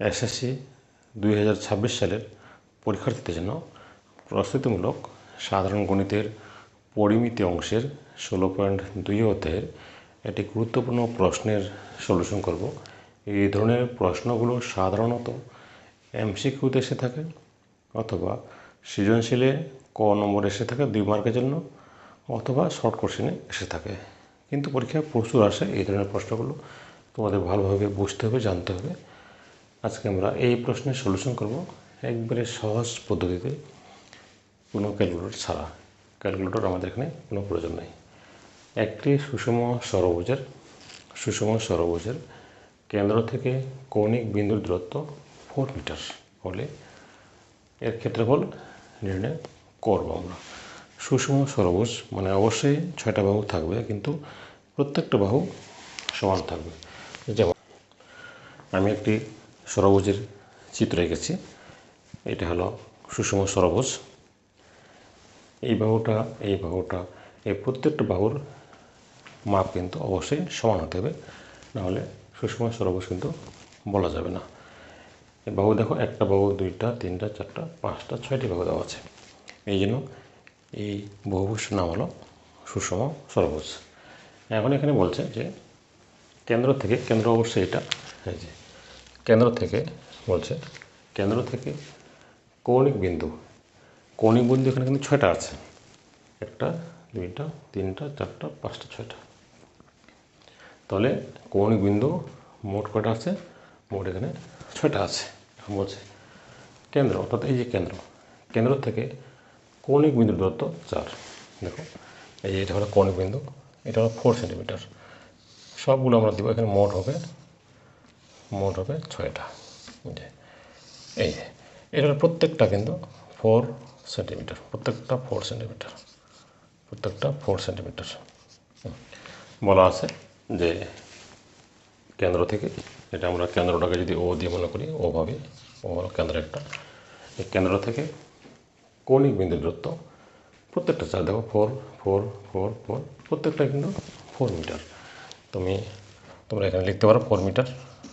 SSC দুই হাজার ছাব্বিশ সালের পরীক্ষার্থীদের জন্য প্রস্তুতিমূলক সাধারণ গণিতের পরিমিতি অংশের ষোলো পয়েন্ট দুই অধ্যায়ের একটি গুরুত্বপূর্ণ প্রশ্নের সলিউশন করব। এই ধরনের প্রশ্নগুলো সাধারণত এমসিকিউতে এসে থাকে অথবা সৃজনশীলে ক নম্বর এসে থাকে দুই মার্কের জন্য অথবা শর্ট কোশ্চেনে এসে থাকে। কিন্তু পরীক্ষায় প্রচুর আসে এই ধরনের প্রশ্নগুলো। তোমাদের ভালোভাবে বুঝতে হবে, জানতে হবে। আজকে আমরা এই প্রশ্নের সলিউশন করব। একবারে সহজ পদ্ধতিতে কোনো ক্যালকুলেটর ছাড়া। ক্যালকুলেটর আমাদের এখানে কোনো প্রয়োজন নেই। একটি সুষম সরবুজের সুষম সরবুজের কেন্দ্র থেকে কৌণিক বিন্দুর দূরত্ব ফোর মিটার হলে এর ক্ষেত্রফল নির্ণয় করব আমরা। সুষম সরবুজ মানে অবশ্যই ছয়টা বাহু থাকবে, কিন্তু প্রত্যেকটা বাহু সমান থাকবে। যেমন আমি একটি সরবুজের চিত্র এঁকেছি। এটা হলো সুষম সরবুজ এই বাহুটা এই বাহুটা, এই প্রত্যেকটা বাহুর মাপ কিন্তু অবশ্যই সমান হতে হবে। নাহলে সুষম সরবুজ কিন্তু বলা যাবে না। এই বাহু দেখো, একটা বাহু, দুইটা, তিনটা, চারটা, পাঁচটা, ছয়টি বাহু দেওয়া আছে। এই জন্য এই বহুভুজটার নাম হলো সুষম সরবুজ এখন এখানে বলছে যে কেন্দ্র থেকে কেন্দ্র অবশ্যই এটা। এই যে কেন্দ্র থেকে বলছে। কেন্দ্র থেকে কৌণিক বিন্দু। কৌণিক বিন্দু এখানে কিন্তু ছয়টা আছে। একটা, দুইটা, তিনটা, চারটা, পাঁচটা, ছয়টা। তাহলে কৌণিক বিন্দু মোট কয়টা আছে? মোট এখানে ছয়টা আছে। বলছে কেন্দ্র, অর্থাৎ এই যে কেন্দ্র। কেন্দ্র থেকে কৌণিক বিন্দুর দূরত্ব চার। দেখো, এই যে এটা হলো কৌণিক বিন্দু, এটা হলো ফোর সেন্টিমিটার সবগুলো আমরা দেবো, এখানে মোট হবে মোট হবে ছয়টা এই যে এটার প্রত্যেকটা কিন্তু ফোর সেন্টিমিটার প্রত্যেকটা ফোর সেন্টিমিটার প্রত্যেকটা ফোর সেন্টিমিটার বলা আছে যে, কেন্দ্র থেকে, এটা আমরা কেন্দ্রটাকে যদি ও দিয়ে মনে করি ওভাবে ও হলো কেন্দ্র একটা। এই কেন্দ্র থেকে কৌণিক বিন্দু দূরত্ব প্রত্যেকটা চার দেখো ফোর ফোর ফোর ফোর প্রত্যেকটা কিন্তু ফোর মিটার তুমি, তোমরা এখানে লিখতে পারো ফোর মিটার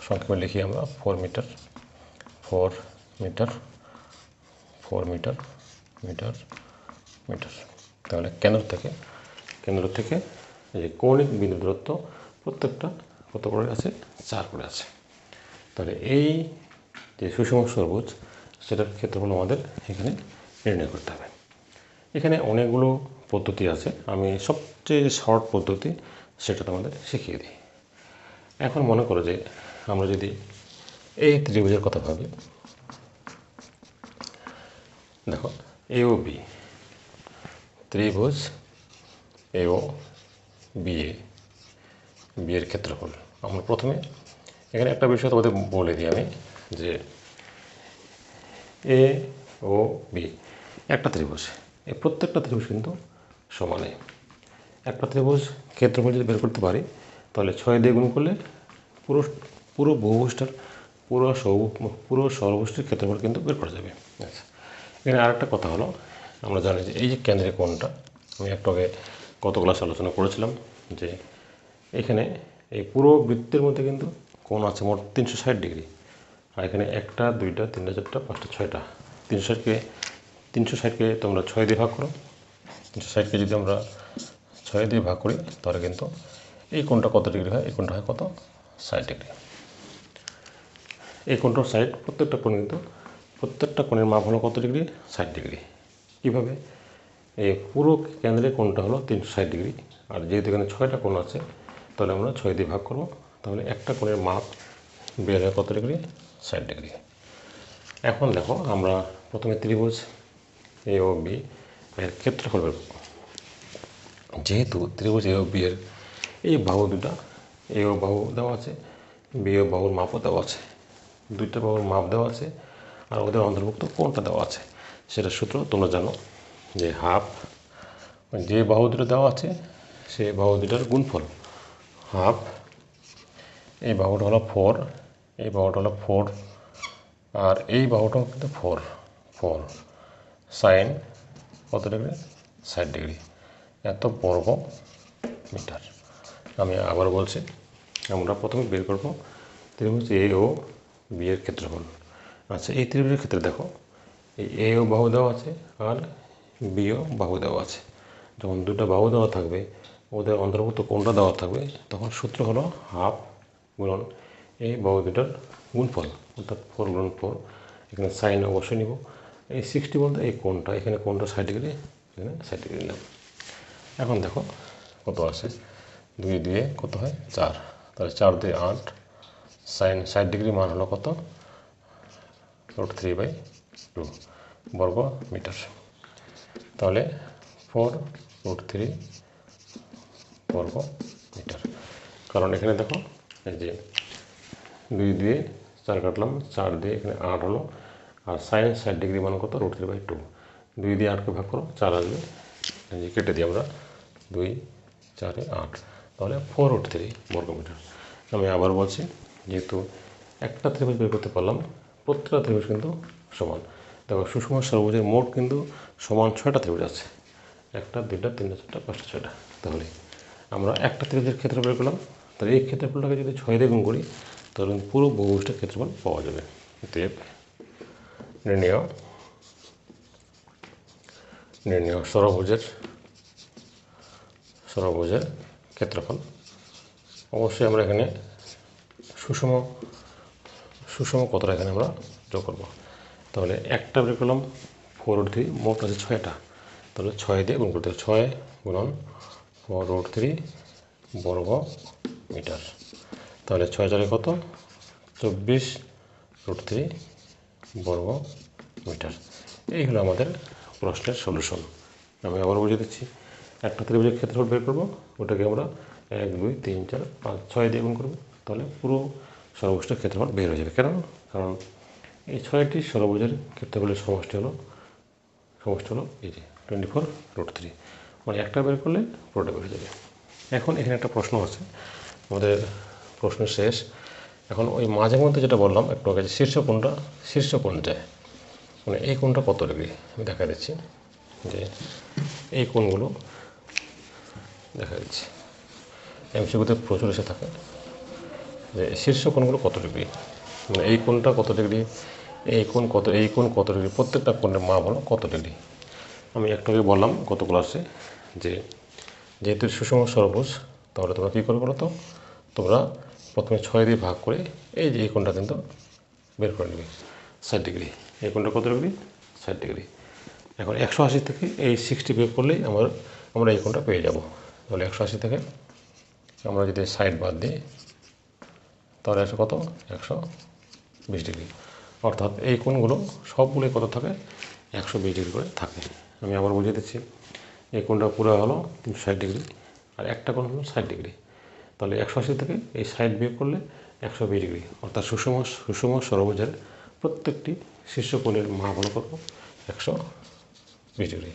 সংক্ষেপে লিখি আমরা four metre four metre four metre metre metre তাহলে কেন্দ্র থেকে কেন্দ্র থেকে যে কৌণিক বিন্দু দূরত্ব প্রত্যেকটা কত করে আছে? চার করে আছে। তাহলে এই যে সুষম সরবুজ, সেটার ক্ষেত্রফল আমাদের এখানে নির্ণয় করতে হবে। এখানে অনেকগুলো পদ্ধতি আছে, আমি সবচেয়ে শর্ট পদ্ধতি সেটা তোমাদের শিখিয়ে দিই। এখন মনে করো যে আমরা যদি এই ত্রিভুজের কথা ভাবি, দেখো এ ও বি ত্রিভুজ এ ও বি এ বিয়ের ক্ষেত্রফল। আমরা প্রথমে এখানে একটা বিষয় তোমাদের বলে দিই আমি, যে এ ও বি একটা ত্রিভুজ। এই প্রত্যেকটা ত্রিভুজ কিন্তু সমানে। একটা ত্রিভুজ ক্ষেত্রফল যদি বের করতে পারি, তাহলে ছয় দিয়ে গুণ করলে পুরো পুরো বহুভুজটার পুরো সব পুরো সর্বভুজটির ক্ষেত্রফল কিন্তু বের করা যাবে। আচ্ছা এখানে আরেকটা কথা হলো, আমরা জানি যে এই যে কেন্দ্রের কোণটা, আমি একটু আগে কত ক্লাস আলোচনা করেছিলাম যে এখানে এই পুরো বৃত্তের মধ্যে কিন্তু কোণ আছে মোট তিনশো ষাট ডিগ্রি, আর এখানে একটা, দুইটা, তিনটা, চারটা, পাঁচটা, ছয়টা। তিনশো ষাটকে তিনশো ষাটকে তোমরা ছয় দিয়ে ভাগ করো। তিনশো ষাটকে যদি আমরা ছয় দিয়ে ভাগ করি, তাহলে কিন্তু এই কোণটা কত ডিগ্রি হয়? এই কোণটা হয় কত? ষাট ডিগ্রি। এই কোণটার সাইড প্রত্যেকটা কোণ কিন্তু প্রত্যেকটা কোণের মাপ হলো কত ডিগ্রি? ষাট ডিগ্রি। কীভাবে? এই পুরো কেন্দ্রের কোণটা হলো তিনশো ষাট ডিগ্রি। আর যেহেতু এখানে ছয়টা কোণ আছে, তাহলে আমরা ছয় দিয়ে ভাগ করব। তাহলে একটা কোণের মাপ বের হয় কত ডিগ্রি? ষাট ডিগ্রি। এখন দেখো, আমরা প্রথমে ত্রিভুজ এ ও বি এর ক্ষেত্রফল বের করব। যেহেতু ত্রিভুজ এ ও বি এর এই বাহু দুটা, এ ও বাহু দেওয়া আছে, বি ও বাহুর মাপও দেওয়া আছে। দুইটা বাহুর মাপ দেওয়া আছে আর ওদের অন্তর্ভুক্ত কোনটা দেওয়া আছে সেটা সূত্র তোমরা জানো যে হাফ, যে বাহু দুটো দেওয়া আছে সেই বাহু দুটার গুণফল। হাফ, এই বাহুটা হলো ফোর, এই বাহুটা হলো ফোর আর এই বাহুটাও কিন্তু ফোর ফোর। সাইন কত ডিগ্রি? ষাট ডিগ্রি। এত বর্গ মিটার। আমি আবার বলছি, আমরা প্রথমে বের করব ত্রিভুজ এ ও বি এর ক্ষেত্রফল। আচ্ছা এই ত্রিভুজের ক্ষেত্রে দেখো, এই এ ও বাহু দেওয়া আছে আর বি ও বাহু দেওয়া আছে। যখন দুটো বাহু দেওয়া থাকবে, ওদের অন্তর্ভুক্ত কোনটা দেওয়া থাকবে, তখন সূত্র হলো হাফ গুণন এই বাহু দুটার গুণফল, অর্থাৎ ফোর গুণন ফোর। এখানে সাইন অবশ্যই নিব। এই সিক্সটি বলতে এই কোনটা এখানে কোনটা ষাট ডিগ্রি, এখানে ষাট ডিগ্রি নিলাম। এখন দেখো কত আসে? দুই দিয়ে কত হয়? চার। তাহলে চার দুই আট সাইন, ষাট ডিগ্রি মান হলো কত? রুট থ্রি বাই টু বর্গ মিটার। তাহলে ফোর রুট থ্রি বর্গ মিটার। কারণ এখানে দেখো, এই যে দুই দিয়ে চার কাটলাম, চার দিয়ে এখানে আট হলো। আর সাইন ষাট ডিগ্রি মান কত? Root three by two. দুই দিয়ে আটকে ভাগ করো, চার আসবে। যে কেটে দিই আমরা। দুই, চারে আট। তাহলে ফোর রুট থ্রি বর্গ মিটার। আমি আবার বলছি যেহেতু একটা ত্রিভুজ বের করতে পারলাম, প্রত্যেকটা ত্রিভুজ কিন্তু সমান। দেখো, সুষম সর্বভুজের মোট কিন্তু সমান ছয়টা ত্রিভুজ আছে। একটা, দুইটা, তিনটা, চারটা, পাঁচটা, ছয়টা। তাহলে আমরা একটা ত্রিভুজের ক্ষেত্র বের করলাম। তাহলে এই ক্ষেত্রফলটাকে যদি ছয় দিয়ে গুণ করি, তাহলে পুরো বহুভুজটার ক্ষেত্রফল পাওয়া যাবে। দেব নির্ণয় নির্ণয় সরভুজের সরভুজের ক্ষেত্রফল। অবশ্যই আমরা এখানে সুষম সুষম কতটা এখানে আমরা যোগ করব? তাহলে একটা বের করলাম ফোর রুট থ্রি মোট আছে ছয়টা। তাহলে ছয় দিয়ে গুণ করতে হবে, ছয় গুণন ফোর রুট থ্রি বর্গ মিটার। তাহলে ছয় চারে কত? চব্বিশ রুট থ্রি বর্গ মিটার। এই হলো আমাদের প্রশ্নের সলিউশন আমি আবার বুঝিয়ে দিচ্ছি। একটা ত্রিভুজের ক্ষেত্রফল বের করব, ওটাকে আমরা এক, দুই, তিন, চার, পাঁচ, ছয় দিয়ে গুণ করব। তাহলে পুরো সর্বোচ্চ ক্ষেত্রফল বের হয়ে যাবে। কেন? কারণ এই ছয়টি সর্বভুজের ক্ষেত্রফলের সমষ্টি হলো সমষ্টি হলো এই যে টোয়েন্টি ফোর রুট থ্রি মানে একটা বের করলে পুরোটা বের হয়ে যাবে। এখন এখানে একটা প্রশ্ন আছে, আমাদের প্রশ্ন শেষ। এখন ওই মাঝে মধ্যে যেটা বললাম, একটু আগে শীর্ষ কোণটা শীর্ষ কোণটা মানে এই কোণটা কত ডিগ্রি? আমি দেখা দিচ্ছি, যে এই কোণগুলো দেখা দিচ্ছি। এমসিগুতে প্রচুর এসে থাকে। যে শীর্ষ কোণগুলো কত ডিগ্রি? মানে এই কোণটা কত ডিগ্রি? এই কোণ কত, এই কোণ কত ডিগ্রি? প্রত্যেকটা কোণের মাপ হলো কত ডিগ্রি? আমি একটু আগে বললাম গত ক্লাসে যে যেহেতু সুষম সর্বভুজ, তাহলে তোমরা কী করবে বলো তো? তোমরা প্রথমে ছয় দিয়ে ভাগ করে এই যে এই কোণটা কিন্তু বের করে নেবে, ষাট ডিগ্রি। এই কোণটা কত ডিগ্রি? ষাট ডিগ্রি। এখন একশো আশি থেকে এই সিক্সটি বিয়োগ করলেই আমার, আমরা এই কোণটা পেয়ে যাব। তাহলে একশো আশি থেকে আমরা যদি সাইড বাদ দিই তাহলে একশো কত? একশো বিশ ডিগ্রি। অর্থাৎ এই কোণগুলো সবগুলোই কত থাকে? একশো বিশ ডিগ্রি করে থাকে। আমি আবার বুঝিয়ে দিচ্ছি, এই কোণটা পুরো হলো ষাট ডিগ্রি আর একটা কোণ হলো ষাট ডিগ্রি। তাহলে একশো আশি থেকে এই ষাট বিয়োগ করলে একশো বিশ ডিগ্রি। অর্থাৎ সুষম সুষম সরবুজের প্রত্যেকটি শীর্ষ কোণের মাপ হলো কত? একশো বিশ ডিগ্রি।